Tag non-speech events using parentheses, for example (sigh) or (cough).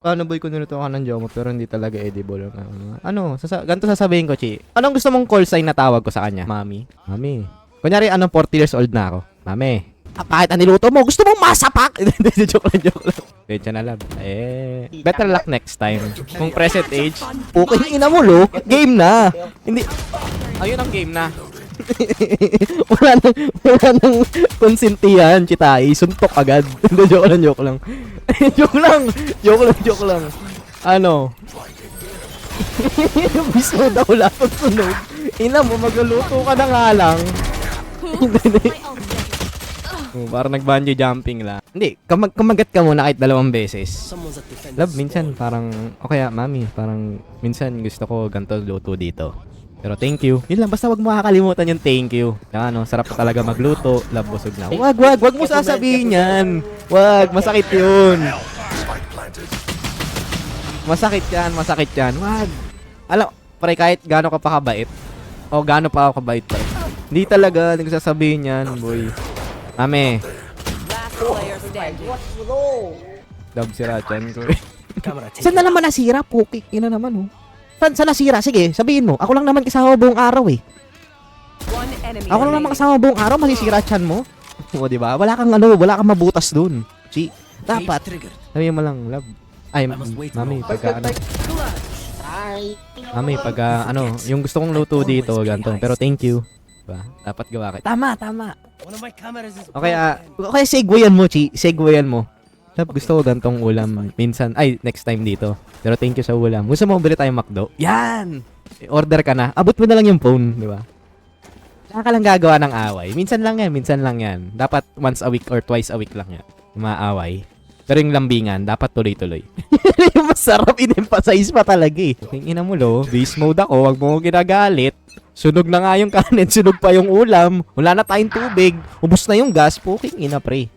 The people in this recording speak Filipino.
Paano boy kung niluto ka ng jomo pero hindi talaga edible? Uh, ano, sasa ganito sasabihin ko, Chi. Anong gusto mong call sign na tawag ko sa kanya? Mami. Mami. Kunyari, anong 40 years old na ako? Mami. Ah, kahit ang niluto mo, gusto mong masapak? (laughs) Hindi, joke lang, joke lang. Pecha na lab. Eh, better luck next time. Kung present age, okay, ina mo, lo. Game na. Hindi, ayun ang game na. (laughs) wala nang, wala nang konsintihan, chitay. Suntok agad. (laughs) Hindi, joke lang, joke lang. (laughs) joke lang. Joke lang, joke lang. Ano? Mismo daw lang ang sunog. Ina mo, magluluto ka na nga lang. Oh, parang nag-bungee jumping lang. Hindi, kamag kumagat ka muna kahit dalawang beses. Love, minsan parang, o kaya mami, parang minsan gusto ko ganito luto dito. Pero thank you. Yun lang, basta wag mo kakalimutan yung thank you. Na ano, sarap talaga magluto, love busog na. Wag, wag, wag mo sasabihin yan. Wag, masakit yun. Masakit yan, masakit yan. Wag. Alam, pre, kahit gaano ka pa kabait, o gaano pa ako kabait pa. Hindi talaga, hindi ko sasabihin yan, boy. Standing. Dab si Rachan ko eh. Saan na naman nasira? Pukik. Ina naman oh. Saan, saan nasira? Sige, sabihin mo. Ako lang naman kasama buong araw eh. Ako lang naman kasama buong araw. Masisira chan mo. (laughs) O, di ba? Wala kang ano, wala kang mabutas dun. Si, dapat. Sabihin mo lang, love. Ay, mami, pagka ano. Mami, pagka ano, yung gusto kong luto dito, ganito. Pero thank you. Diba? Dapat gawa ka. Tama, tama. Okay, ah, okay, segwayan mo, Chi. Segwayan mo. Love, gusto ko gantong ulam minsan. Ay, next time dito. Pero thank you sa ulam. Gusto mo bili tayong McDo? Yan! Order ka na. Abot mo na lang yung phone, di ba? Saka ka lang gagawa ng away. Minsan lang yan, minsan lang yan. Dapat once a week or twice a week lang yan. Yung. Pero yung lambingan, dapat tuloy-tuloy. (laughs) yung masarap, in-emphasize pa talaga eh. Yung ina mo lo, beast mode ako, wag mo ko ginagalit. Sunog na nga yung kanin, (laughs) sunog pa yung ulam. Wala na tayong tubig. Ubus na yung gas, puking ina pre.